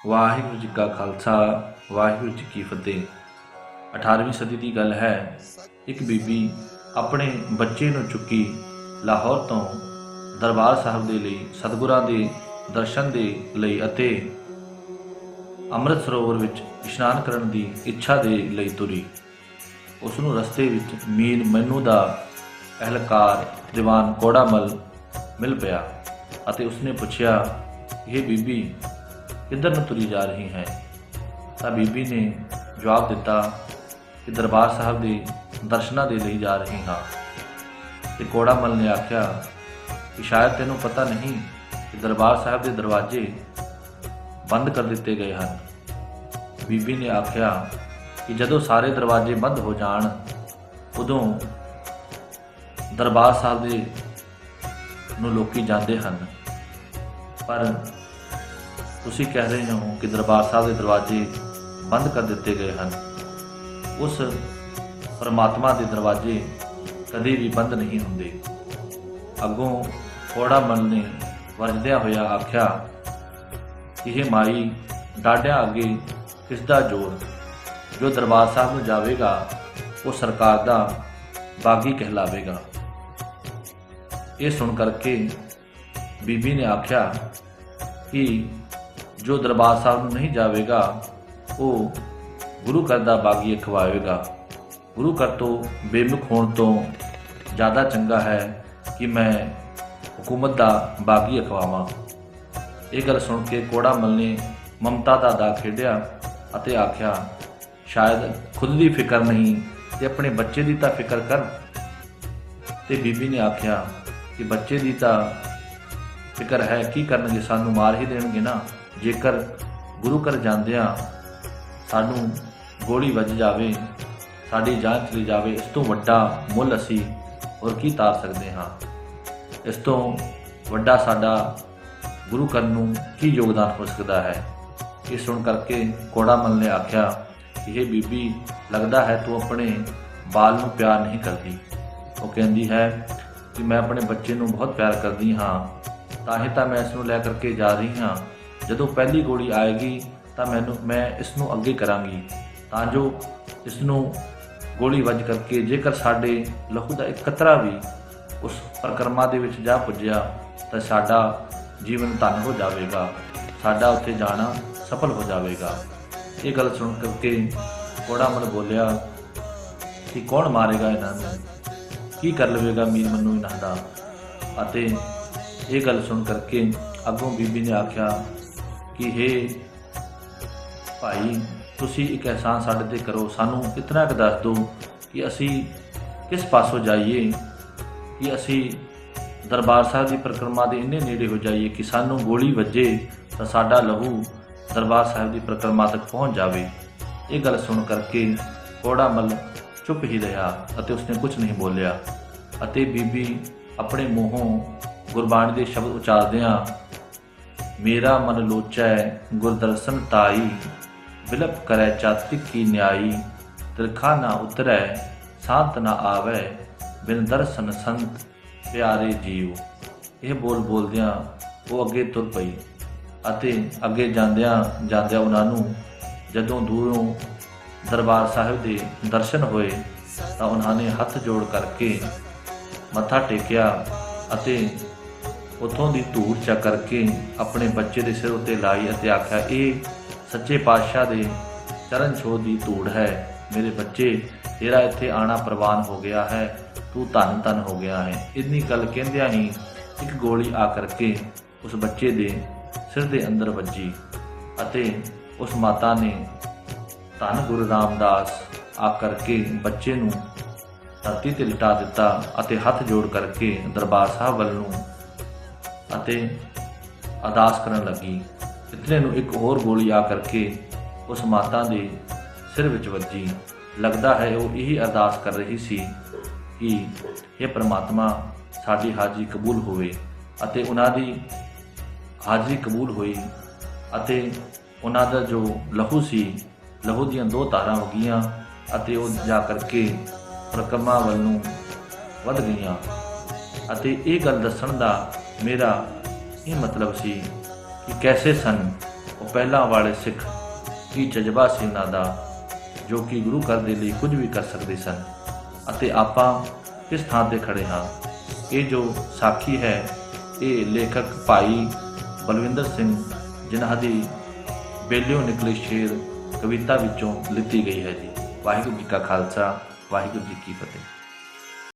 ਵਾਹਿਗੁਰੂ ਜੀ ਕਾ ਖਾਲਸਾ, ਵਾਹਿਗੁਰੂ ਜੀ ਕੀ ਫਤਿਹ। 18ਵੀਂ ਸਦੀ ਦੀ ਗੱਲ ਹੈ, ਇੱਕ ਬੀਬੀ ਆਪਣੇ ਬੱਚੇ ਨੂੰ ਚੁੱਕੀ ਲਾਹੌਰ ਤੋਂ ਦਰਬਾਰ ਸਾਹਿਬ ਦੇ ਲਈ, ਸਤਿਗੁਰਾਂ ਦੇ ਦਰਸ਼ਨ ਦੇ ਲਈ ਅਤੇ ਅੰਮ੍ਰਿਤ ਸਰੋਵਰ ਵਿੱਚ ਇਸ਼ਨਾਨ ਕਰਨ ਦੀ ਇੱਛਾ ਦੇ ਲਈ ਤੁਰੀ। ਉਸ ਨੂੰ ਰਸਤੇ ਵਿੱਚ ਮੀਰ ਮੈਨੂੰ ਦਾ ਅਹਿਲਕਾਰ ਜਵਾਨ ਕੋੜਾਮਲ ਮਿਲ ਪਿਆ ਅਤੇ ਉਸਨੇ ਪੁੱਛਿਆ, ਇਹ ਬੀਬੀ ਕਿੱਧਰ ਨੂੰ ਤੁਰੀ ਜਾ ਰਹੀ ਹੈ? ਤਾਂ ਬੀਬੀ ਨੇ ਜਵਾਬ ਦਿੱਤਾ ਕਿ ਦਰਬਾਰ ਸਾਹਿਬ ਦੇ ਦਰਸ਼ਨਾਂ ਦੇ ਲਈ ਜਾ ਰਹੀ ਹਾਂ। ਤੇ ਕੋੜਾਮਲ ਨੇ ਆਖਿਆ ਕਿ ਸ਼ਾਇਦ ਤੈਨੂੰ ਪਤਾ ਨਹੀਂ ਕਿ ਦਰਬਾਰ ਸਾਹਿਬ ਦੇ ਦਰਵਾਜ਼ੇ ਬੰਦ ਕਰ ਦਿੱਤੇ ਗਏ ਹਨ। ਬੀਬੀ ਨੇ ਆਖਿਆ ਕਿ ਜਦੋਂ ਸਾਰੇ ਦਰਵਾਜ਼ੇ ਬੰਦ ਹੋ ਜਾਣ, ਉਦੋਂ ਦਰਬਾਰ ਸਾਹਿਬ ਦੇ ਨੂੰ ਲੋਕੀ ਜਾਂਦੇ ਹਨ। ਪਰ ਤੁਸੀਂ ਕਹਿ ਰਹੇ ਹੋ ਕਿ ਦਰਬਾਰ ਸਾਹਿਬ ਦੇ ਦਰਵਾਜ਼ੇ ਬੰਦ ਕਰ ਦਿੱਤੇ ਗਏ ਹਨ। ਉਸ ਪਰਮਾਤਮਾ ਦੇ ਦਰਵਾਜ਼ੇ ਕਦੇ ਵੀ ਬੰਦ ਨਹੀਂ ਹੁੰਦੇ। ਅੱਗੋਂ ਕੋੜਾ ਮਨ ਨੇ ਵਰਜਦਿਆਂ ਹੋਇਆ ਆਖਿਆ, ਇਹ ਮਾਈ ਡਾਢਿਆਂ ਅੱਗੇ ਕਿਸ ਦਾ ਜੋਰ। ਜੋ ਦਰਬਾਰ ਸਾਹਿਬ ਨੂੰ ਜਾਵੇਗਾ, ਉਹ ਸਰਕਾਰ ਦਾ ਬਾਗੀ ਕਹਿਲਾਵੇਗਾ। ਇਹ ਸੁਣ ਕਰਕੇ ਬੀਬੀ ਨੇ ਆਖਿਆ ਕਿ ਜੋ ਦਰਬਾਰ ਸਾਹਿਬ ਨੂੰ ਨਹੀਂ ਜਾਵੇਗਾ, ਉਹ ਗੁਰੂ ਘਰ ਦਾ ਬਾਗੀ ਖਵਾਵੇਗਾ। ਗੁਰੂ ਘਰ ਤੋਂ ਬੇਮੁਖ ਹੋਣ ਤੋਂ ਜ਼ਿਆਦਾ ਚੰਗਾ ਹੈ ਕਿ ਮੈਂ ਹਕੂਮਤ ਦਾ ਬਾਗੀ ਅਖਵਾਵਾਂ ਇਹ ਗੱਲ ਸੁਣ ਕੇ ਕੋੜਾ ਮਲ ਨੇ ਮਮਤਾ ਦਾ ਦਾ ਖੇਡਿਆ ਅਤੇ ਆਖਿਆ, ਸ਼ਾਇਦ ਖੁਦ ਦੀ ਫਿਕਰ ਨਹੀਂ ਤੇ ਆਪਣੇ ਬੱਚੇ ਦੀ ਤਾਂ ਫਿਕਰ ਕਰ। ਤੇ ਬੀਬੀ ਨੇ ਆਖਿਆ, ਕਿ ਬੱਚੇ ਦੀ ਤਾਂ ਫਿਕਰ ਹੈ, ਕੀ ਕਰਨਗੇ? ਸਾਨੂੰ ਮਾਰ ਹੀ ਦੇਣਗੇ ਨਾ। ਜੇਕਰ ਗੁਰੂ ਘਰ ਜਾਂਦਿਆਂ ਸਾਨੂੰ ਗੋਲੀ ਵੱਜ ਜਾਵੇ, ਸਾਡੀ ਜਾਨ ਚਲੀ ਜਾਵੇ, ਇਸ ਤੋਂ ਵੱਡਾ ਮੁੱਲ ਅਸੀਂ ਹੋਰ ਕੀ ਤਾਰ ਸਕਦੇ ਹਾਂ? ਇਸ ਤੋਂ ਵੱਡਾ ਸਾਡਾ ਗੁਰੂ ਕਰਨ ਨੂੰ ਕੀ ਯੋਗਦਾਨ ਹੋ ਸਕਦਾ ਹੈ? ਇਹ ਸੁਣ ਕਰਕੇ ਕੋੜਾ ਮਲ ਨੇ ਆਖਿਆ, ਇਹ ਬੀਬੀ ਲੱਗਦਾ ਹੈ ਤੂੰ ਆਪਣੇ ਬਾਲ ਨੂੰ ਪਿਆਰ ਨਹੀਂ ਕਰਦੀ। ਉਹ ਕਹਿੰਦੀ ਹੈ ਕਿ ਮੈਂ ਆਪਣੇ ਬੱਚੇ ਨੂੰ ਬਹੁਤ ਪਿਆਰ ਕਰਦੀ ਹਾਂ, ਤਾਂ ਹੀ ਤਾਂ ਮੈਂ ਇਸ ਨੂੰ ਲੈ ਕਰਕੇ ਜਾ ਰਹੀ ਹਾਂ। ਜਦੋਂ ਪਹਿਲੀ ਗੋਲੀ ਆਏਗੀ, ਤਾਂ ਮੈਨੂੰ, ਮੈਂ ਇਸ ਨੂੰ ਅੱਗੇ ਕਰਾਂਗੀ। ਤਾਂ ਜੋ ਇਸ ਨੂੰ ਗੋਲੀ ਵੱਜ ਕਰਕੇ, ਜੇਕਰ ਸਾਡੇ ਲਹੂ ਦਾ ਇੱਕ ਕਤਰਾ ਵੀ ਉਸ ਪ੍ਰਕਰਮਾ ਦੇ ਵਿੱਚ ਜਾ ਪੁੱਜਿਆ, ਤਾਂ ਸਾਡਾ ਜੀਵਨ ਧਨ ਹੋ ਜਾਵੇਗਾ। ਸਾਡਾ ਉੱਥੇ ਜਾਣਾ ਸਫਲ ਹੋ ਜਾਵੇਗਾ। ਇਹ ਗੱਲ ਸੁਣ ਕਰਕੇ ਕੋੜਾ ਮਨ ਬੋਲਿਆ ਕਿ ਕੌਣ ਮਾਰੇਗਾ ਇਹਨਾਂ ਨੂੰ? ਕੀ ਕਰ ਲਵੇਗਾ ਮੀਰ ਮੰਨੂ ਇਹਨਾਂ ਦਾ? ਅਤੇ ਇਹ ਗੱਲ ਸੁਣ ਕਰਕੇ ਅੱਗੋਂ ਬੀਬੀ ਨੇ ਆਖਿਆ ਕਿ हे ਭਾਈ, ਤੁਸੀਂ ਇੱਕ ਅਹਿਸਾਨ ਸਾਡੇ ਤੇ ਕਰੋ। ਸਾਨੂੰ ਇਤਨਾ ਕੁ ਦੱਸ ਦਿਓ ਕਿ ਅਸੀਂ ਕਿਸ ਪਾਸੋਂ ਜਾਈਏ, ਕਿ ਅਸੀਂ ਦਰਬਾਰ ਸਾਹਿਬ ਦੀ ਪਰਿਕਰਮਾ ਦੇ ਇੰਨੇ ਨੇੜੇ ਹੋ ਜਾਈਏ ਕਿ ਸਾਨੂੰ ਗੋਲੀ ਵੱਜੇ ਤਾਂ ਸਾਡਾ ਲਹੂ ਦਰਬਾਰ ਸਾਹਿਬ ਦੀ ਪਰਿਕਰਮਾ ਤੱਕ ਪਹੁੰਚ ਜਾਵੇ। ਇਹ ਗੱਲ ਸੁਣ ਕਰਕੇ ਕੋੜਾ ਮੱਲ ਚੁੱਪ ਹੀ ਰਿਹਾ ਅਤੇ ਉਸਨੇ ਕੁਝ ਨਹੀਂ ਬੋਲਿਆ। ਅਤੇ ਬੀਬੀ ਆਪਣੇ ਮੂੰਹੋਂ ਗੁਰਬਾਣੀ ਦੇ ਸ਼ਬਦ ਉਚਾਰਦਿਆਂ ਮੇਰਾ ਮਨ ਲੋਚੈ ਗੁਰਦਰਸ਼ਨ ਤਾਈ, ਵਿਲਪ ਕਰੈ ਚਾਤ੍ਰਿਕ ਕੀ ਨਿਆਈ ਤਿਰਖਾ ਨਾ ਉਤਰੈ, ਸ਼ਾਂਤ ਨਾ ਆਵੈ, ਬਿਨ ਦਰਸ਼ਨ ਸੰਤ ਪਿਆਰੇ ਜੀਵ ਇਹ ਬੋਲ ਬੋਲਦਿਆਂ ਉਹ ਅੱਗੇ ਤੁਰ ਪਈ ਅਤੇ ਅੱਗੇ ਜਾਂਦਿਆਂ ਜਾਂਦਿਆਂ ਉਹਨਾਂ ਨੂੰ ਜਦੋਂ ਦੂਰੋਂ ਦਰਬਾਰ ਸਾਹਿਬ ਦੇ ਦਰਸ਼ਨ ਹੋਏ ਤਾਂ ਉਹਨਾਂ ਨੇ ਹੱਥ ਜੋੜ ਕਰਕੇ ਮੱਥਾ ਟੇਕਿਆ ਅਤੇ ਉਥੋਂ ਦੀ ਧੂੜ ਚੱਕ ਕਰਕੇ ਆਪਣੇ ਬੱਚੇ ਦੇ ਸਿਰ ਉੱਤੇ ਲਾਈ ਅਤੇ ਆਖਿਆ, ਇਹ ਸੱਚੇ ਪਾਤਸ਼ਾਹ ਦੇ ਚਰਨ ਛੋਹ ਦੀ ਧੂੜ ਹੈ। ਮੇਰੇ ਬੱਚੇ, ਤੇਰਾ ਇੱਥੇ ਆਣਾ ਪ੍ਰਵਾਨ ਹੋ ਗਿਆ ਹੈ। ਤੂੰ ਧੰਨ ਧੰਨ ਹੋ ਗਿਆ ਹੈ। ਇੰਨੀ ਗੱਲ ਕਹਿੰਦਿਆਂ ਹੀ ਇੱਕ ਗੋਲੀ ਆ ਕਰਕੇ ਉਸ ਬੱਚੇ ਦੇ ਸਿਰ ਦੇ ਅੰਦਰ ਵੱਜੀ ਅਤੇ ਉਸ ਮਾਤਾ ਨੇ ਧੰਨ ਗੁਰੂ ਰਾਮਦਾਸ ਆ ਕਰਕੇ ਬੱਚੇ ਨੂੰ ਧਰਤੀ ਤੇ ਲਿਟਾ ਦਿੱਤਾ ਅਤੇ ਹੱਥ ਜੋੜ ਕਰਕੇ ਦਰਬਾਰ ਸਾਹਿਬ ਵੱਲ ਨੂੰ ਅਤੇ ਅਰਦਾਸ ਕਰਨ ਲੱਗੀ। ਇਤਨੇ ਨੂੰ ਇੱਕ ਹੋਰ ਗੋਲੀ ਆ ਕਰਕੇ ਉਸ ਮਾਤਾ ਦੇ ਸਿਰ ਵਿੱਚ ਵੱਜੀ। ਲੱਗਦਾ ਹੈ ਉਹ ਇਹੀ ਅਰਦਾਸ ਕਰ ਰਹੀ ਸੀ ਕਿ ਇਹ ਪ੍ਰਮਾਤਮਾ, ਸਾਡੀ ਹਾਜ਼ਰੀ ਕਬੂਲ ਹੋਵੇ ਅਤੇ ਉਹਨਾਂ ਦੀ ਹਾਜ਼ਰੀ ਕਬੂਲ ਹੋਈ ਅਤੇ ਉਹਨਾਂ ਦਾ ਜੋ ਲਹੂ ਸੀ, ਲਹੂ ਦੀਆਂ ਦੋ ਧਾਰਾਂ ਹੋ ਗਈਆਂ ਅਤੇ ਉਹ ਜਾ ਕਰਕੇ ਪ੍ਰਕਰਮਾ ਵੱਲ ਨੂੰ ਵੱਧ ਗਈਆਂ। ਅਤੇ ਇਹ ਗੱਲ ਦੱਸਣ ਦਾ ਮੇਰਾ ਇਹ ਮਤਲਬ ਸੀ ਕਿ ਕੈਸੇ ਸਨ ਉਹ ਪਹਿਲਾਂ ਵਾਲੇ ਸਿੱਖ ਕੀ ਜਜ਼ਬਾ ਸੀ ਉਹਨਾਂ ਦਾ, ਜੋ ਕਿ ਗੁਰੂ ਘਰ ਦੇ ਲਈ ਕੁਝ ਵੀ ਕਰ ਸਕਦੇ ਸਨ। ਅਤੇ ਆਪਾਂ ਕਿਸ ਥਾਂ ਤੇ ਖੜੇ ਹਾਂ? ਇਹ ਜੋ ਸਾਖੀ ਹੈ, ਇਹ ਲੇਖਕ ਭਾਈ ਬਲਵਿੰਦਰ ਸਿੰਘ ਜਿਨ੍ਹਾਂ ਦੀ ਬੇਲਿਓ ਨਿਕਲੇ ਸ਼ੇਰ ਕਵਿਤਾ ਵਿੱਚੋਂ ਲਿੱਤੀ ਗਈ ਹੈ ਜੀ। ਵਾਹਿਗੁਰੂ ਜੀ ਕਾ ਖਾਲਸਾ, ਵਾਹਿਗੁਰੂ ਜੀ ਕੀ ਫਤਿਹ।